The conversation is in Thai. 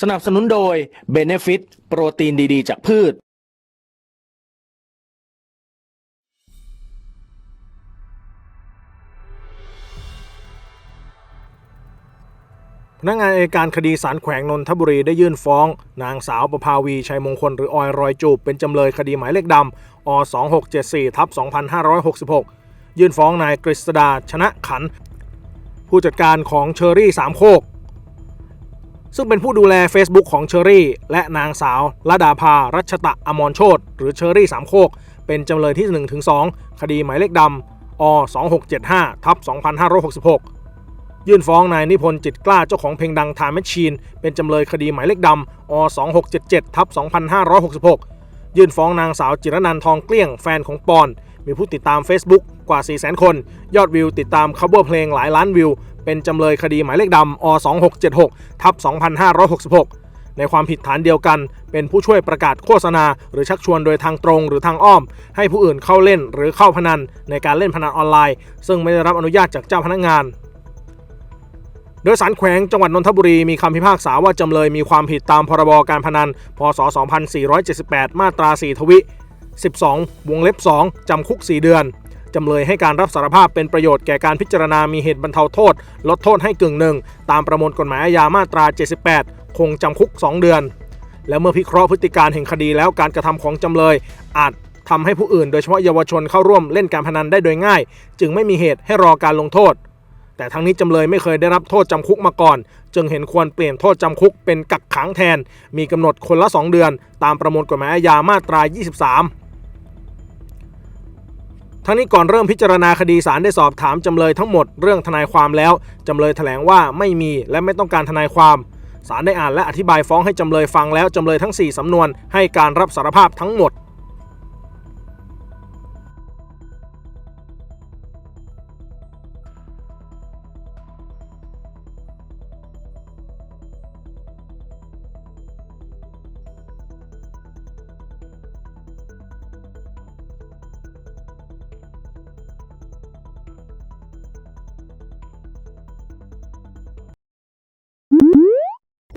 สนับสนุนโดย Benefit โปรตีนดีๆ จากพืช พนักงานอัยการคดีสารแขวงนนทบุรีได้ยื่นฟ้อง นางสาวประภาวีชัยมงคลหรือออยรอยจูบ เป็นจำเลยคดีหมายเลขดำอ2674ทับ2566 ยื่นฟ้องนายกฤษดาชนะขัน ผู้จัดการของเชอรี่สามโคก ซึ่งเป็นผู้ดูแล Facebook ของเชอรี่ และนางสาวละดาภารัชตะอมรโชตหรือเชอรี่สามโคก เป็นจำเลยที่ 1-2 คดีหมายเลขดำอ2675ทับ2566ยื่นฟ้องนายนิพนธ์จิตกล้าเจ้าของเพลงดัง Time Machine เป็นจำเลยคดีหมายเลขดำอ2677ทับ2566 ยื่นฟ้องนางสาวจิรนันทองเกลี้ยงแฟนของปอน มีผู้ติดตาม Facebook กว่า 400,000 คน ยอดวิวติดตาม cover เพลงหลายล้านวิว เป็นจำเลยคดีหมายเลขดำอ2676ทับ2566 ในความผิดฐานเดียวกัน เป็นผู้ช่วยประกาศโฆษณา หรือชักชวนโดยทางตรงหรือทางอ้อม ให้ผู้อื่นเข้าเล่นหรือเข้าพนันในการเล่นพนันออนไลน์ ซึ่งไม่ได้รับอนุญาตจากเจ้าพนักงานโดยสารแขวงจังหวัดนนทบุรีมีคำพิพากษาว่าจำเลยมีความผิดตามพรบการพนัน พศ 2478 มาตรา 4 ทวิ 12 วงเล็บ 2 จำคุก 4 เดือน จำเลยให้การรับสารภาพเป็นประโยชน์แก่การพิจารณามีเหตุบรรเทาโทษ ลดโทษให้กึ่งหนึ่งตามประมวลกฎหมายอาญามาตรา 78 คงจำคุก 2 เดือน และเมื่อพิเคราะห์พฤติการแห่งคดีแล้วการกระทำของจำเลย อาจทำให้ผู้อื่นโดยเฉพาะเยาวชนเข้าร่วมเล่นการพนันได้โดยง่าย จึงไม่มีเหตุให้รอการลงโทษ แต่ทั้งนี้จำเลยไม่เคยได้รับโทษจำคุกมาก่อน จึงเห็นควรเปลี่ยนโทษจำคุกเป็นกักขังแทน มีกำหนดคนละ 2 เดือน ตามประมวลกฎหมายอาญามาตรา 23 ทั้งนี้ก่อนเริ่มพิจารณาคดีศาลได้สอบถามจำเลยทั้งหมดเรื่องทนายความแล้ว จำเลยแถลงว่าไม่มีและไม่ต้องการทนายความศาลได้อ่านและอธิบายฟ้องให้จำเลยฟังแล้วจำเลยทั้ง 4สำนวนให้การรับสารภาพทั้งหมด